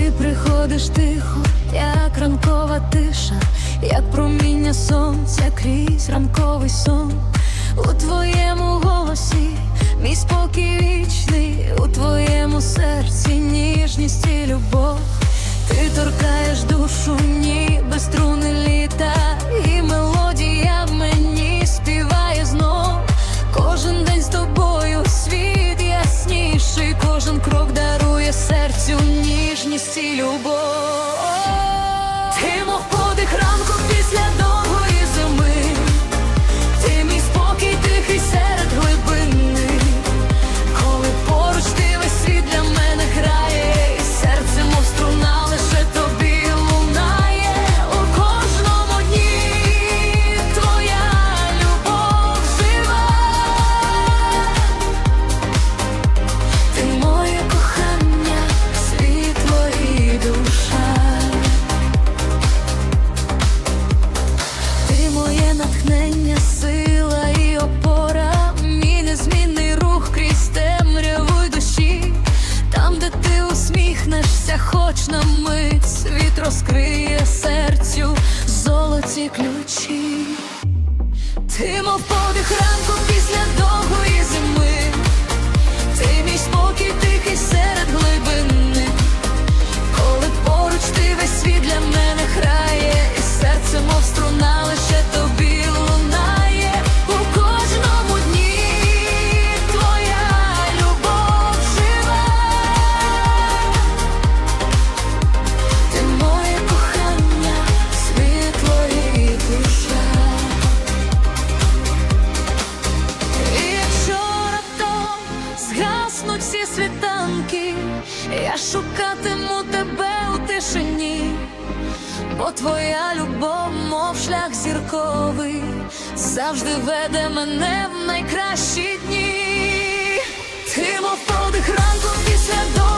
приходиш тихо, як ранкова тиша, як проміння сонця крізь ранковий сон. У твоєму голосі мій спокій вічний, у твоєму серці ніжність і любов. Ти торкаєш душу, ніби ніжність і любов. Усміхнешся, хоч на мить світ розкриє серцю золоті ключі. Світанки, я шукатиму тебе у тишині, бо твоя любов, мов шлях зірковий, завжди веде мене в найкращі дні. Ти мов подих ранку після довгої